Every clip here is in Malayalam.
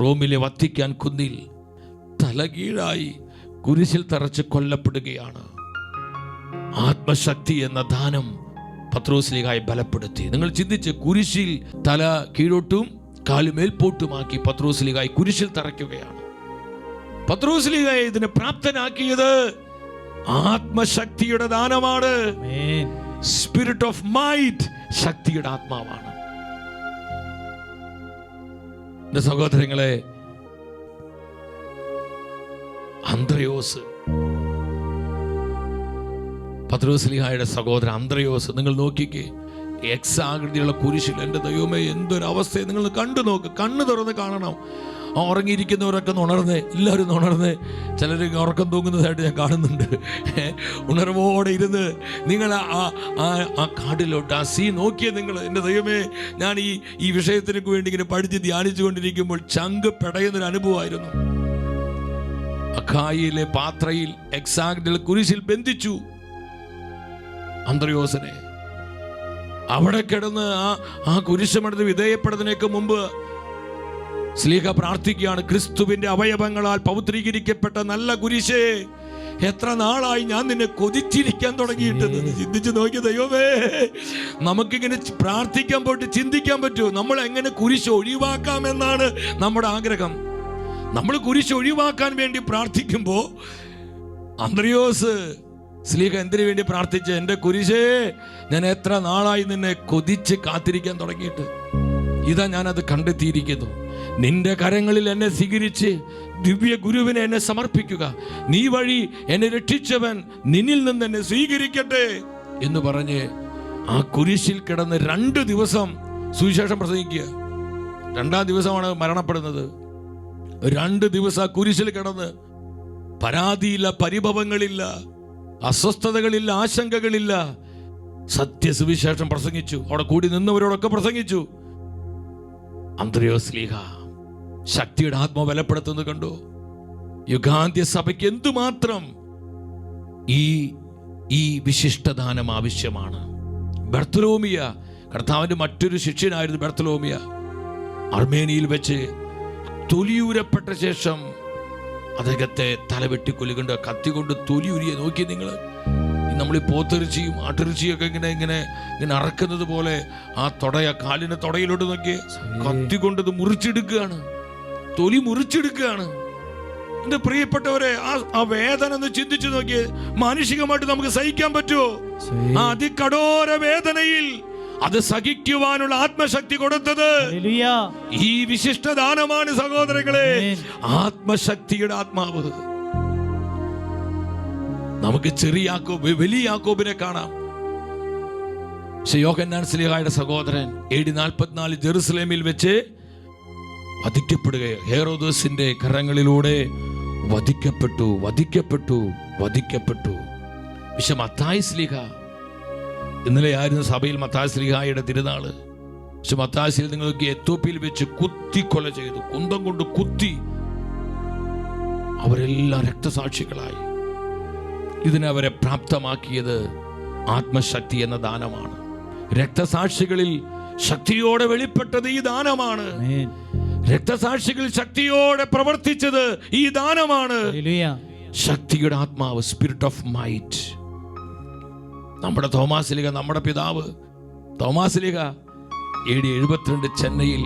റോമിലെ വത്തിക്കാൻ കുന്നിൽ തലകീഴായി കുരിശിൽ തറച്ച് കൊല്ലപ്പെടുകയാണ്. ആത്മശക്തി എന്ന ദാനം പത്രോസ്ലിഹായി ബലപ്പെടുത്തി. നിങ്ങൾ ചിന്തിച്ച് കുരിശിൽ തല കീഴോട്ടും കാലുമേൽപോട്ടുമാക്കി പത്രോസ്ലിഹായി കുരിശിൽ തറയ്ക്കുകയാണ്. പത്രോസ്ലിഹായി ഇതിന് പ്രാപ്തനാക്കിയത് ആത്മശക്തിയുടെ ദാനമാണ്. സ്പിരിറ്റ് ഓഫ് മൈറ്റ് ശക്തിയുടെ ആത്മാവാണ്. എന്റെ സഹോദരങ്ങളെ അന്ത്രയോസ്. പത്രോസ്ലിഹായുടെ സഹോദരൻ അന്ത്രയോസ് നിങ്ങൾ നോക്കിക്കേ. എക്സ് ആകൃതിയുള്ള കുരിശിൽ എന്റെ ദൈവമേ എന്തൊരവസ്ഥയെ നിങ്ങൾ കണ്ടു നോക്ക്. കണ്ണ് തുറന്ന് കാണണം. ഉറങ്ങിയിരിക്കുന്നവരൊക്കെ ഒന്ന് ഉണർന്ന്. എല്ലാവരും ഒന്ന് ഉണർന്ന്. ചിലർ ഉറക്കം തൂങ്ങുന്നതായിട്ട് ഞാൻ കാണുന്നുണ്ട്. ഉണർവോടെ ഇരുന്ന് നിങ്ങൾ ആ- ആ കാട്ടിലോട്ട് ആ സീ നോക്കിയ നിങ്ങൾ. എന്റെ ദൈവമേ ഞാൻ ഈ ഈ വിഷയത്തിനൊക്കെ വേണ്ടി ഇങ്ങനെ പഠിച്ച് ധ്യാനിച്ചു കൊണ്ടിരിക്കുമ്പോൾ ചങ്ക് പെടയുന്നൊരു അനുഭവമായിരുന്നു. അഖായിലെ പാത്രയിൽ എക്സാക്റ്റിൽ കുരിശിൽ ബന്ധിച്ചു. അന്ത്രയോസനെ. അവിടെ കിടന്ന് ആ ആ കുരിശമെടുത്ത് വിധേയപ്പെടുന്നതിനേക്ക് മുമ്പ് സ്ലീഹ പ്രാർത്ഥിക്കുകയാണ് ക്രിസ്തുവിന്റെ അവയവങ്ങളാൽ പൗത്രീകരിക്കപ്പെട്ട നല്ല കുരിശേ എത്ര നാളായി ഞാൻ നിന്നെ കൊതിച്ചിരിക്കാൻ തുടങ്ങിയിട്ടെന്ന് ചിന്തിച്ചു നോക്കി ദൈവമേ. നമുക്കിങ്ങനെ പ്രാർത്ഥിക്കാൻ പോയിട്ട് ചിന്തിക്കാൻ പറ്റുമോ നമ്മൾ എങ്ങനെ കുരിശ് ഒഴിവാക്കാമെന്നാണ് നമ്മുടെ ആഗ്രഹം. നമ്മൾ കുരിശ് ഒഴിവാക്കാൻ വേണ്ടി പ്രാർത്ഥിക്കുമ്പോൾ അന്ത്രയോസ് സ്ലീഹ എന്തിനു വേണ്ടി പ്രാർത്ഥിച്ച്? എന്റെ കുരിശേ ഞാൻ എത്ര നാളായി നിന്നെ കൊതിച്ച് കാത്തിരിക്കാൻ തുടങ്ങിയിട്ട്? ഇതാ ഞാനത് കണ്ടെത്തിയിരിക്കുന്നു. നിന്റെ കരങ്ങളിൽ എന്നെ സ്വീകരിച്ച് ദിവ്യ ഗുരുവിനെ എന്നെ സമർപ്പിക്കുക. നീ വഴി എന്നെ രക്ഷിച്ചവൻ നിന്നിൽ നിന്ന് എന്നെ സ്വീകരിക്കട്ടെ എന്ന് പറഞ്ഞ് ആ കുരിശിൽ കിടന്ന് രണ്ട് ദിവസം സുവിശേഷം പ്രസംഗിക്കുക. രണ്ടാം ദിവസമാണ് മരണപ്പെടുന്നത്. രണ്ട് ദിവസം ആ കുരിശിൽ കിടന്ന് പരാതിയില്ല പരിഭവങ്ങളില്ല. അസ്വസ്ഥതകളില്ല ആശങ്കകളില്ല. സത്യസുവിശേഷം പ്രസംഗിച്ചു. അവിടെ കൂടി നിന്നവരോടൊക്കെ പ്രസംഗിച്ചു. അന്ത്രയോസ്ലീഹ ശക്തിയുടെ ആത്മ ബലപ്പെടുത്തുന്നത് കണ്ടു. യുഗാന്ത്യ സഭയ്ക്ക് എന്തുമാത്രം ഈ ഈ വിശിഷ്ടദാനം ആവശ്യമാണ്? ബർത്തലോമിയ കർത്താവിന്റെ മറ്റൊരു ശിഷ്യനായിരുന്നു ബർത്തലോമിയ. അർമേനിയയിൽ വെച്ച് തൊലിയൂരപ്പെട്ട ശേഷം അദ്ദേഹത്തെ തലവെട്ടി കൊല്ലുകൊണ്ട് കത്തി കൊണ്ട് തൊലി ഉരിയെ നോക്കി നിങ്ങൾ നമ്മൾ ഈ പോത്തിറച്ചിയും ആട്ടിറച്ചിയൊക്കെ ഇങ്ങനെ ഇങ്ങനെ ഇങ്ങനെ അറക്കുന്നത് പോലെ ആ തുടയ കാലിന്റെ തുടയിലോട്ട് നോക്കി കത്തി കൊണ്ടത് മുറിച്ചെടുക്കുകയാണ്. തൊലി മുറിച്ചെടുക്കുകയാണ്. എന്റെ പ്രിയപ്പെട്ടവരെ ആ ആ വേദന ഒന്ന് ചിന്തിച്ചു നോക്കിയേ. മാനുഷികമായിട്ട് നമുക്ക് സഹിക്കാൻ പറ്റുമോ? ആ അതികഠോര വേദനയിൽ അത് സഹിക്കുവാനുള്ള ആത്മശക്തി കൊടുത്തത്. ഈ വിശിഷ്ട ദാനമാണ് സഹോദരങ്ങളെ. ആത്മശക്തിയുടെ ആത്മാവ്. നമുക്ക് ചെറിയ യാക്കോബ് വലിയ യാക്കോബിനെ കാണാം. യോഹന്നാൻ സ്ലിഹായുടെ സഹോദരൻ എ ഡി നാൽപ്പത്തിനാല് ജെറുസലേമിൽ വെച്ച് വധിക്കപ്പെടുകയോ ഹേറോദോസിന്റെ കരങ്ങളിലൂടെ വധിക്കപ്പെട്ടു വധിക്കപ്പെട്ടു വധിക്കപ്പെട്ടു. വിശ മത്തായി സ്ലിഹ ഇന്നലെ ആയിരുന്നു സഭയിൽ മത്തായി സ്ലിഹായുടെ തിരുനാൾ. പക്ഷെ മത്താശിയിൽ നിങ്ങൾക്ക് എത്തോപ്പിയിൽ വെച്ച് കുത്തി കൊല ചെയ്തു. കുന്തം കൊണ്ട് കുത്തി അവരെല്ലാം രക്തസാക്ഷികളായി. ഇതിനവരെ പ്രാപ്തമാക്കിയത് ആത്മശക്തി എന്ന ദാനമാണ്. രക്തസാക്ഷികളിൽ ശക്തിയോടെ വെളിപ്പെട്ടത് ഈ ദാനമാണ്. രക്തസാക്ഷികൾ ശക്തിയോടെ പ്രവർത്തിച്ചത് ഈ ദാനമാണ്. ശക്തിയുടെ ആത്മാവ് സ്പിരിറ്റ് ഓഫ് മൈറ്റ് നമ്മുടെ തോമാസിലിക നമ്മുടെ പിതാവ് തോമാസിലിക എ ഡി എഴുപത്തിരണ്ട് ചെന്നൈയിൽ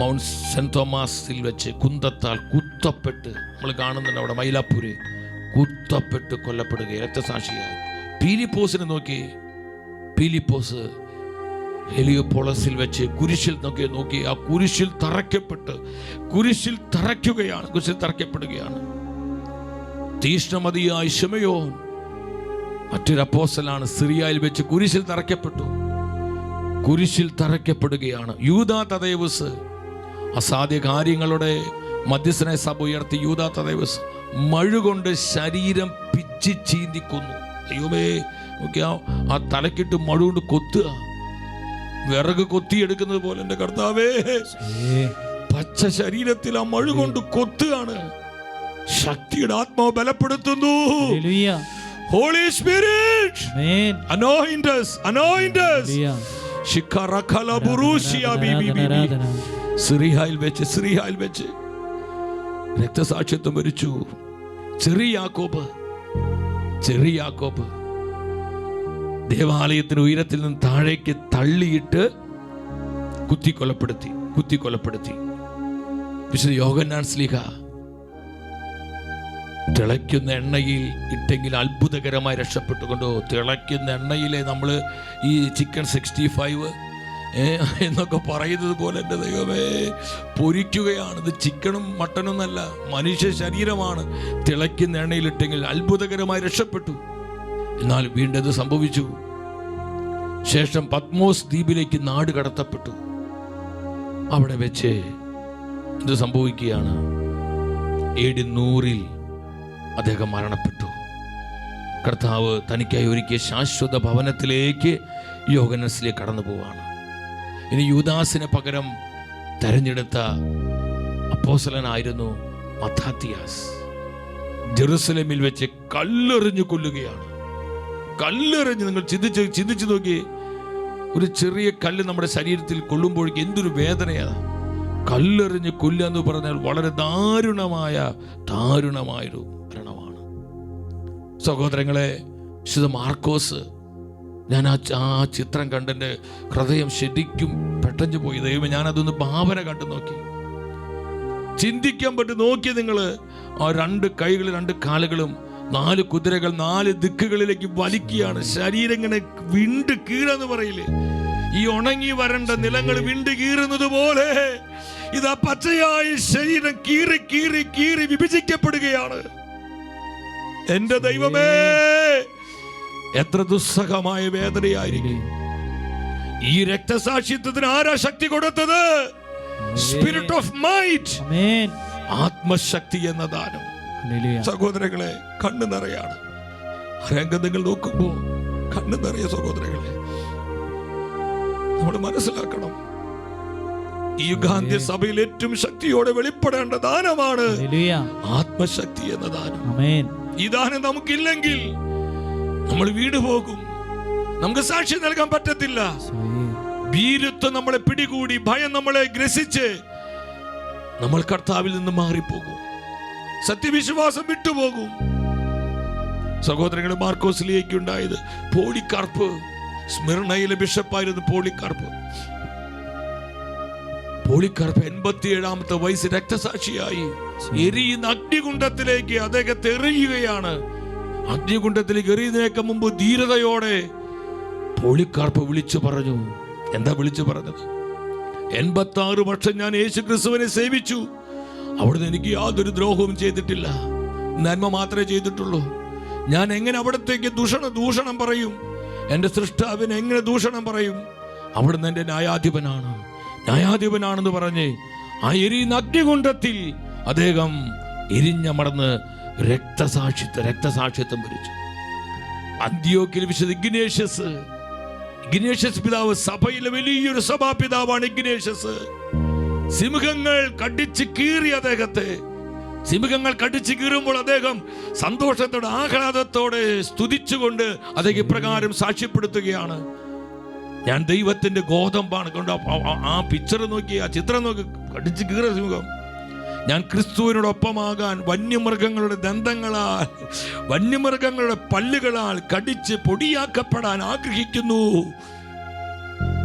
മൗണ്ട് സെന്റ് തോമാസിൽ വെച്ച് കുന്തത്താൽ കുത്തപ്പെട്ട് നമ്മൾ കാണുന്നുണ്ട് അവിടെ മൈലാപ്പൂര് കുത്തപ്പെട്ട് കൊല്ലപ്പെടുക രക്തസാക്ഷിയായി പീലിപ്പോസിനെ നോക്കി. പീലിപ്പോസ് ഹെലിയോപോളസിൽ വെച്ച് കുരിശിൽ നോക്കി നോക്കി. ആ കുരിശിൽ തറയ്ക്കപ്പെട്ട് കുരിശിൽ തറയ്ക്കുകയാണ് കുരിശിൽ തറയ്ക്കപ്പെടുകയാണ്. തീഷ്ണമതിയായ ശമയോൻ മറ്റൊരു അപ്പോസ്റ്റലാണ് സിറിയയിൽ വെച്ച് കുരിശിൽ തറയ്ക്കപ്പെട്ടു. കുരിശിൽ തറയ്ക്കപ്പെടുകയാണ്. യൂതാ തദേവസ് അസാധ്യ കാര്യങ്ങളുടെ മധ്യസ്ഥനെ സഭ ഉയർത്തി യൂതാ തദേവസ് മഴുകൊണ്ട് ശരീരം പിച്ചി ചീന്തിക്കുന്നു. അയ്യോമേ നോക്കി ആ തലക്കിട്ട് മഴ കൊണ്ട് കൊത്തുക. വിറക് കൊത്തിയെടുക്കുന്നത് പോലെ എന്റെ കർത്താവേ പച്ച ശരീരത്തിൽ ആ മഴ കൊണ്ട് കൊത്തുകയാണ്. ശക്തിയുടെ ആത്മാവ് ബലപ്പെടുത്തുന്നു. Holy spirit anoint us anoint us ശിഖറഖല ബുറൂശിയ ബിബി ബി ബി ബി. ആരാധന സിറിയായിൽ വെച്ച് സിറിയായിൽ വെച്ച് രക്തസാക്ഷിത്വം വരിച്ചു. ചെറിയ യാക്കോബ് ചെറിയ യാക്കോബ്. ദേവാലയത്തിന് ഉയരത്തിൽ നിന്ന് താഴേക്ക് തള്ളിയിട്ട് കുത്തിക്കൊലപ്പെടുത്തി കുത്തിക്കൊലപ്പെടുത്തി. വിശുദ്ധ യോഗന്നാൻ സ്ലീഹ തിളയ്ക്കുന്ന എണ്ണയിൽ ഇട്ടെങ്കിൽ അത്ഭുതകരമായി രക്ഷപ്പെട്ടുകൊണ്ടോ? തിളയ്ക്കുന്ന എണ്ണയിലെ നമ്മൾ ഈ ചിക്കൻ സിക്സ്റ്റി ഫൈവ് എന്നൊക്കെ പറയുന്നത് പോലെ എന്റെ ദൈവമേ പൊരിക്കുകയാണ്. ഇത് ചിക്കനും മട്ടനും അല്ല മനുഷ്യ ശരീരമാണ്. തിളയ്ക്കുന്ന എണ്ണയിലിട്ടെങ്കിൽ അത്ഭുതകരമായി രക്ഷപ്പെട്ടു. എന്നാൽ വീണ്ടും ഇത് സംഭവിച്ചു. ശേഷം പത്മോസ് ദ്വീപിലേക്ക് നാട് കടത്തപ്പെട്ടു. അവിടെ വെച്ച് ഇത് സംഭവിക്കുകയാണ്. ഏഴ് നൂറിൽ അദ്ദേഹം മരണപ്പെട്ടു. കർത്താവ് തനിക്കായി ഒരുക്കിയ ശാശ്വത ഭവനത്തിലേക്ക് യോഗനസിലെ കടന്നു പോവാണ് ഇനി യൂദാസിന് പകരം തെരഞ്ഞെടുത്ത അപ്പോസലനായിരുന്നു മഥാത്തിയാസ് ജെറുസലേമിൽ വെച്ച് കല്ലെറിഞ്ഞു കൊല്ലുകയാണ്. കല്ലെറിഞ്ഞ് നിങ്ങൾ ചിന്തിച്ച് ചിന്തിച്ചു നോക്കി ഒരു ചെറിയ കല്ല് നമ്മുടെ ശരീരത്തിൽ കൊള്ളുമ്പോഴേക്ക് എന്തൊരു വേദനയാണ് കല്ലെറിഞ്ഞ് കൊല്ലുക എന്ന് പറഞ്ഞാൽ വളരെ ദാരുണമായ ദാരുണമായൊരു മരണമാണ്. സഹോദരങ്ങളെ വിശുദ്ധ മാർക്കോസ് ഞാൻ ആ ആ ചിത്രം കണ്ടെന്റെ ഹൃദയം ശരിക്കും പെട്ടഞ്ഞു പോയി. ദൈവം ഞാനതൊന്ന് ഭാവന കണ്ടു നോക്കി. ചിന്തിക്കാൻ പറ്റും നോക്കി നിങ്ങൾ ആ രണ്ട് കൈകളും രണ്ട് കാലുകളും നാല് കുതിരകൾ നാല് ദിക്കുകളിലേക്ക് വലിക്കുകയാണ്. ശരീരം ഇങ്ങനെ വിണ്ട് കീറെന്ന് പറയില്ലേ? ഈ ഉണങ്ങി വരണ്ട നിലങ്ങൾ വിണ്ട് കീറുന്നത് പോലെ ഇതാ പച്ചയായ ശരീരം കീറി കീറി കീറി വിഭജിക്കപ്പെടുകയാണ്. എന്റെ ദൈവമേ എത്ര ദുസ്സഹമായ വേദനയായിരിക്കും. ഈ രക്തസാക്ഷിത്വത്തിന് ആരാ ശക്തി കൊടുത്തത്? സ്പിരിറ്റ് ഓഫ് മൈറ്റ് ആത്മശക്തി എന്ന ദാനം. സഹോദരങ്ങളെ കണ്ണു നിറയാണ്. രംഗം നിങ്ങൾ നോക്കുമ്പോ കണ്ണു നിറയ സഹോദരങ്ങളെ. നമ്മൾ മനസ്സിലാക്കണം. ഈ യുഗാന്ത്യ സഭയിൽ ഏറ്റവും ശക്തിയോടെ വെളിപ്പെടേണ്ട ദാനമാണ് ആത്മശക്തി എന്ന ദാനം. ഈ ദാനം നമുക്കില്ലെങ്കിൽ നമ്മൾ വീട് പോകും. നമുക്ക് സാക്ഷി നൽകാൻ പറ്റത്തില്ല. ഭീരുത്വം നമ്മളെ പിടികൂടി ഭയം നമ്മളെ ഗ്രസിച്ച് നമ്മൾ കർത്താവിൽ നിന്ന് മാറിപ്പോകും. സത്യവിശ്വാസം വിട്ടുപോകും. സഹോദരങ്ങൾ മാർക്കോസിലേക്ക് ഉണ്ടായത് പോളിക്കാർപ്പ് സ്മിർണയിലെ ബിഷപ്പായിരുന്നു പോളിക്കാർപ്പ്. പോളിക്കാർപ്പ് എൺപത്തിയേഴാമത്തെ വയസ്സ് രക്തസാക്ഷിയായി. എരിയുന്ന അഗ്നികുണ്ഡത്തിലേക്ക് അദ്ദേഹത്തെ എറിയുകയാണ്. അഗ്നികുണ്ഡത്തിലേക്ക് എറിയുന്നതിനേക്ക് മുമ്പ് ധീരതയോടെ പോളിക്കാർപ്പ് വിളിച്ചു പറഞ്ഞു. എന്താ വിളിച്ചു പറഞ്ഞത്? എൺപത്തി ആറ് വർഷം ഞാൻ യേശു ക്രിസ്തുവിനെ സേവിച്ചു. അവിടുന്ന് എനിക്ക് യാതൊരു ദ്രോഹവും ചെയ്തിട്ടില്ല. നന്മ മാത്രമേ ചെയ്തിട്ടുള്ളൂ. ഞാൻ എങ്ങനെ അവിടത്തേക്ക് ദൂഷണ ദൂഷണം പറയും? എന്റെ സൃഷ്ടാവിനെ എങ്ങനെ ദൂഷണം പറയും? അവിടുന്ന് എന്റെ ന്യായാധിപനാണ്. ന്യായാധിപനാണെന്ന് പറഞ്ഞ് ആ എരിയുന്ന അഗ്നികുണ്ഡത്തിൽ അദ്ദേഹം എരിഞ്ഞമർന്ന് രക്തസാക്ഷിത്വ രക്തസാക്ഷിത്വം ഭരിച്ചു അന്ത്യോക്കിൽ വിശുദ്ധ ഇഗ്നേഷ്യസ് ഇഗ്നേഷ്യസ് പിതാവ് സഭയിലെ വലിയൊരു സഭാപിതാവാണ് ഇഗ്നേഷ്യസ്. സിംഹങ്ങൾ കടിച്ചു കീറി അദ്ദേഹത്തെ. സിംഹങ്ങൾ കടിച്ചു കീറുമ്പോൾ അദ്ദേഹം സന്തോഷത്തോടെ ആഹ്ലാദത്തോടെ സ്തുതിച്ചുകൊണ്ട് അദ്ദേഹം ഇപ്രകാരം സാക്ഷ്യപ്പെടുത്തുകയാണ്. ഞാൻ ദൈവത്തിന്റെ ഗോതമ്പാണ്. കൊണ്ട് ആ- പിക്ചർ നോക്കി ആ ചിത്രം നോക്കി കടിച്ച് കീറ സിംഹം. ഞാൻ ക്രിസ്തുവിനോടൊപ്പമാകാൻ വന്യമൃഗങ്ങളുടെ ദന്തങ്ങളാൽ വന്യമൃഗങ്ങളുടെ പല്ലുകളാൽ കടിച്ച് പൊടിയാക്കപ്പെടാൻ ആഗ്രഹിക്കുന്നു.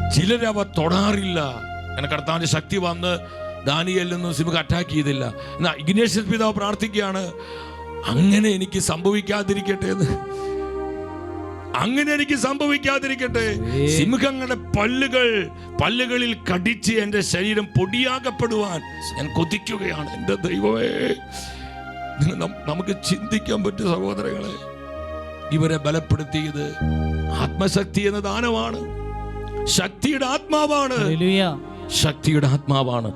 ചിലരവ തൊടാറില്ല. എന്നെ ശക്തി വന്ന് ദാനിയല്ലെന്നും സിമുക്ക് അറ്റാക്ക് ചെയ്തില്ല. എന്നാ ഇഗ്നേഷ്യസ് പിതാവ് പ്രാർത്ഥിക്കുകയാണ് അങ്ങനെ എനിക്ക് സംഭവിക്കാതിരിക്കട്ടെ എന്ന്. അങ്ങനെ എനിക്ക് സംഭവിക്കാതിരിക്കട്ടെ. സിംഹങ്ങളുടെ പല്ലുകൾ പല്ലുകളിൽ കടിച്ച് എന്റെ ശരീരം പൊടിയാകപ്പെടുവാൻ ഞാൻ കൊതിക്കുകയാണ്. എന്റെ ദൈവമേ നമുക്ക് ചിന്തിക്കാൻ പറ്റും സഹോദരങ്ങളെ. ഇവരെ ബലപ്പെടുത്തിയത് ആത്മശക്തി എന്ന ദാനമാണ്. ശക്തിയുടെ ആത്മാവാണ്. ശക്തിയുടെ ആത്മാവാണ്.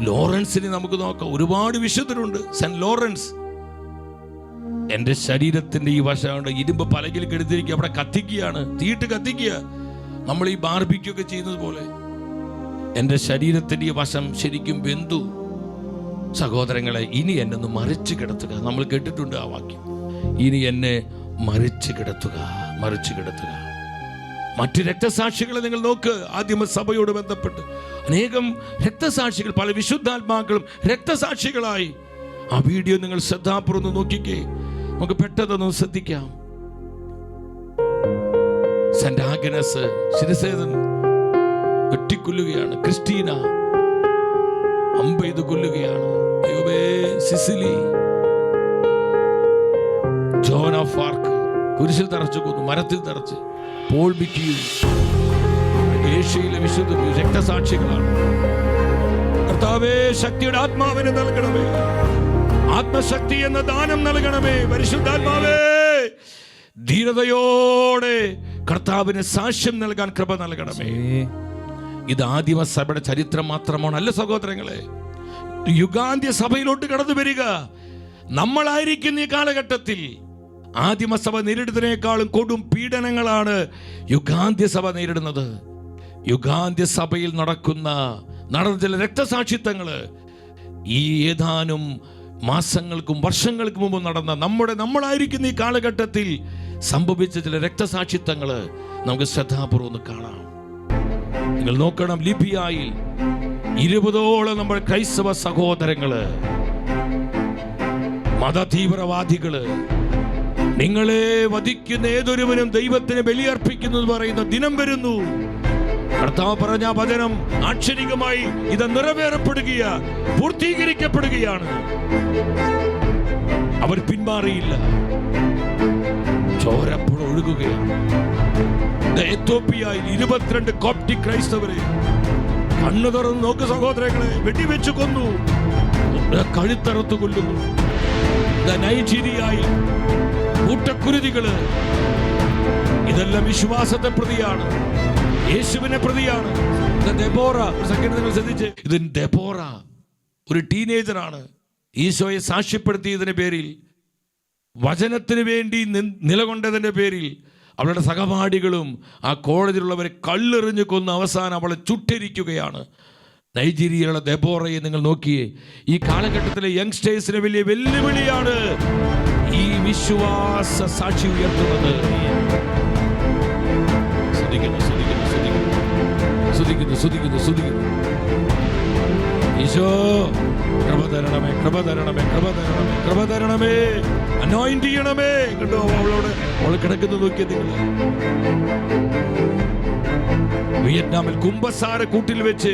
ലോറൻസിനെ നമുക്ക് നോക്കാം. ഒരുപാട് വിശുദ്ധരുണ്ട്. Saint Lawrence. എന്റെ ശരീരത്തിന്റെ ഈ വശമുണ്ട് ഇരുമ്പ് പലകിൽ കെടുത്തിരിക്കുക അവിടെ കത്തിക്കുകയാണ് തീയിട്ട് കത്തിക്കുക. നമ്മൾ ഈ ബാർബിക്കൊക്കെ ചെയ്യുന്നത് പോലെ എന്റെ ശരീരത്തിന്റെ ഈ വശം ശരിക്കും വെന്തു. സഹോദരങ്ങളെ ഇനി എന്നെ ഒന്ന് മറിച്ച് കിടത്തുക. നമ്മൾ കേട്ടിട്ടുണ്ട് ആ വാക്യം. ഇനി എന്നെ മറിച്ച് കിടത്തുക മറിച്ച് കിടത്തുക. മറ്റ് രക്തസാക്ഷികളെ നിങ്ങൾ നോക്ക്. ആദ്യമ സഭയോട് ബന്ധപ്പെട്ട്. അനേകം രക്തസാക്ഷികൾ പല വിശുദ്ധാത്മാക്കളും രക്തസാക്ഷികളായി. ആ വീഡിയോ നിങ്ങൾ ശ്രദ്ധാപൂർവം നോക്കിക്കേ. നമുക്ക് പെട്ടെന്ന് ശ്രദ്ധിക്കാം. സെന്റ് ആഗ്നസ് ശിരസേതൻ വെട്ടിക്കൊല്ലുകയാണ് ക്രിസ്റ്റീന അമ്പ ഇത് കൊല്ലുകയാണ്. ദൈവമേ സിസിലി. ജോൺ ഓഫ് ആർക്ക് കുരിശിൽ തറച്ചു കൊന്നു മരത്തിൽ തറച്ച് പോൾ ബിക്കിയും ഏഷ്യയിലെ വിശുദ്ധ രക്തസാക്ഷികളാണ്. കർത്താവേ ശക്തിയുടെ ആത്മാവിനെ നൽകണമേ. ആത്മശക്തി എന്ന ദാനം നൽകണമേ. പരിശുദ്ധാത്മാവേ ധീരതയോടെ കർത്താവിന് സാക്ഷ്യം നൽകാൻ കൃപ നൽകണമേ. ഇത് ആദിമ സഭയുടെ ചരിത്രം മാത്രമാണ്. അല്ല സഹോദരങ്ങളെ യുഗാന്ത്യ സഭയിലോട്ട് കടന്നു വരിക. നമ്മളായിരിക്കുന്ന ഈ കാലഘട്ടത്തിൽ. ആദിമസഭ നേരിടുന്നതിനേക്കാളും കൊടും പീഡനങ്ങളാണ് യുഗാന്ത്യ സഭ നേരിടുന്നത്. യുഗാന്ത്യ സഭയിൽ നടക്കുന്ന നടന്ന ചില രക്തസാക്ഷിത്വങ്ങൾ ഈ ഏതാനും മാസങ്ങൾക്കും വർഷങ്ങൾക്കും മുമ്പ് നടന്ന നമ്മുടെ നമ്മളായിരിക്കുന്ന ഈ കാലഘട്ടത്തിൽ സംഭവിച്ച ചില രക്തസാക്ഷിത്വങ്ങൾ നമുക്ക് ശ്രദ്ധാപൂർവം കാണാം. നിങ്ങൾ നോക്കണം ലിബിയായിൽ ഇരുപതോളം നമ്മുടെ ക്രൈസ്തവ സഹോദരങ്ങൾ മതതീവ്രവാദികൾ നിങ്ങളെ വധിക്കുന്ന ഏതൊരുവനും ദൈവത്തിന് ബലിയർപ്പിക്കുന്നു പറയുന്ന ദിനം വരുന്നു. കർത്താവ് പറഞ്ഞ വചനം ആക്ഷരികമായി ഇത് നിറവേറപ്പെടുകയ പൂർത്തീകരിക്കപ്പെടുകയാണ്. അവർ പിന്മാറിയില്ല. ചോരപ്പോൾ ഒഴുകുകയാണ്. ദേ എത്യോപ്യയിൽ ഇരുപത്തിരണ്ട് കോപ്റ്റിക് ക്രൈസ്തവരെ കണ്ണു തുറന്ന് നോക്ക് സഹോദരങ്ങളെ വെടിവെച്ച് കൊന്നു. കഴുത്തറുത്ത് കൊല്ലുന്നു. നൈജീരിയയിൽ കൂട്ടക്കുരുതികൾ. ഇതെല്ലാം വിശ്വാസത്തെ പ്രതിയാണ്. യേശുവിനെ പ്രതിയാണ്. സെക്കൻഡ് ശ്രദ്ധിച്ച്. ഇത് ദെബോറ ഒരു ടീനേജറാണ്. ഈശോയെ സാക്ഷ്യപ്പെടുത്തിയതിന്റെ പേരിൽ വചനത്തിന് വേണ്ടി നിലകൊണ്ടതിന്റെ പേരിൽ അവളുടെ സഹപാഠികളും ആ കോളേജിലുള്ളവരെ കല്ലെറിഞ്ഞു കൊന്ന് അവസാനം അവളെ ചുട്ടിരിക്കുകയാണ്. നൈജീരിയയിലുള്ള ദബോറയെ നിങ്ങൾ നോക്കിയേ ഈ കാലഘട്ടത്തിലെ യങ്സ്റ്റേഴ്സിന് വലിയ വെല്ലുവിളിയാണ് ഈ വിശ്വാസ സാക്ഷി ഉയർത്തുന്നത്. സ്തുതിക്കുന്നു സ്തുതിക്കുന്നു സ്തുതിക്കുന്നു സ്തുതിക്കുന്നു ഈശോ കൃപ തരണമേ കൃപ തരണമേ കൃപ തരണമേ കൃപ തരണമേ. അനോയിന്റ് ചെയ്യണമേ. കണ്ടോ അവളോട് അവൾ കിടക്കുന്നത് നോക്കിയത് വിയറ്റ്നാമിൽ കുംഭസാര കൂട്ടിൽ വെച്ച്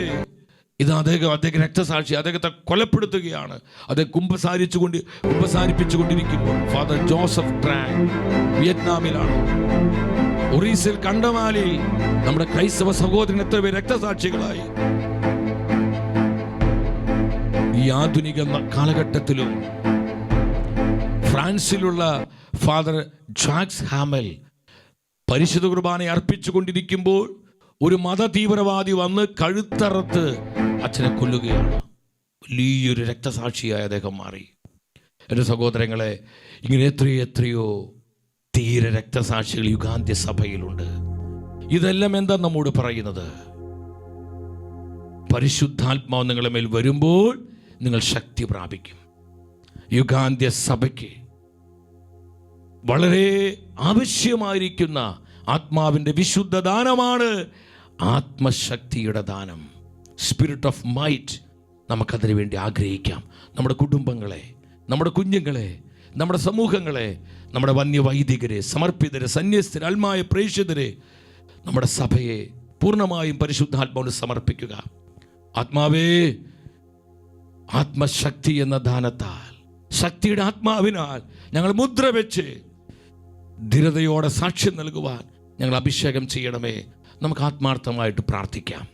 ഇത് അദ്ദേഹം അദ്ദേഹം രക്തസാക്ഷി അദ്ദേഹത്തെ കൊലപ്പെടുത്തുകയാണ്. അദ്ദേഹം കുംഭസാരിച്ചുകൊണ്ട് കുംഭസാരിപ്പിച്ചുകൊണ്ടിരിക്കുമ്പോൾ ഫാദർ ജോസഫ് ട്രാങ് വിയറ്റ്നാമിലാണ്. ഒറീസയിൽ കണ്ടമാലിൽ നമ്മുടെ ക്രൈസ്തവ സഹോദരൻ എത്ര പേര് രക്തസാക്ഷികളായി. ഈ ആധുനിക കാലഘട്ടത്തിലും ഫ്രാൻസിലുള്ള ഫാദർ ജാക്സ് ഹാമൽ പരിശുദ്ധ കുർബാന അർപ്പിച്ചുകൊണ്ടിരിക്കുമ്പോൾ ഒരു മത തീവ്രവാദി വന്ന് കഴുത്തറത്ത് അച്ഛനെ കൊല്ലുകയാണ്. വലിയൊരു രക്തസാക്ഷിയായി അദ്ദേഹം മാറി. എന്റെ സഹോദരങ്ങളെ ഇങ്ങനെ എത്രയോ എത്രയോ തീര രക്തസാക്ഷികൾ യുഗാന്ത്യ സഭയിലുണ്ട് ഇതെല്ലാം എന്താ നമ്മോട് പറയുന്നത്? പരിശുദ്ധാത്മാവ് നിങ്ങളെ മേൽ വരുമ്പോൾ നിങ്ങൾ ശക്തി പ്രാപിക്കും. യുഗാന്ത്യ സഭയ്ക്ക് വളരെ ആവശ്യമായിരിക്കുന്ന ആത്മാവിന്റെ വിശുദ്ധ ദാനമാണ് ആത്മശക്തിയുടെ ദാനം. സ്പിരിറ്റ് ഓഫ് മൈറ്റ് നമുക്കതിനു വേണ്ടി ആഗ്രഹിക്കാം. നമ്മുടെ കുടുംബങ്ങളെ നമ്മുടെ കുഞ്ഞുങ്ങളെ നമ്മുടെ സമൂഹങ്ങളെ നമ്മുടെ വന്യവൈദികരെ സമർപ്പിതരെ സന്യസ്തരെ അൽമായ പ്രേക്ഷിതരെ നമ്മുടെ സഭയെ പൂർണമായും പരിശുദ്ധാത്മാവിന് സമർപ്പിക്കുക. ആത്മാവേ ആത്മശക്തി എന്ന ദാനത്താൽ ശക്തിയുടെ ആത്മാവിനാൽ ഞങ്ങൾ മുദ്ര വെച്ച് ധീരതയോടെ സാക്ഷ്യം നൽകുവാൻ ഞങ്ങൾ അഭിഷേകം ചെയ്യണമേ. നമുക്ക് ആത്മാർത്ഥമായിട്ട് പ്രാർത്ഥിക്കാം.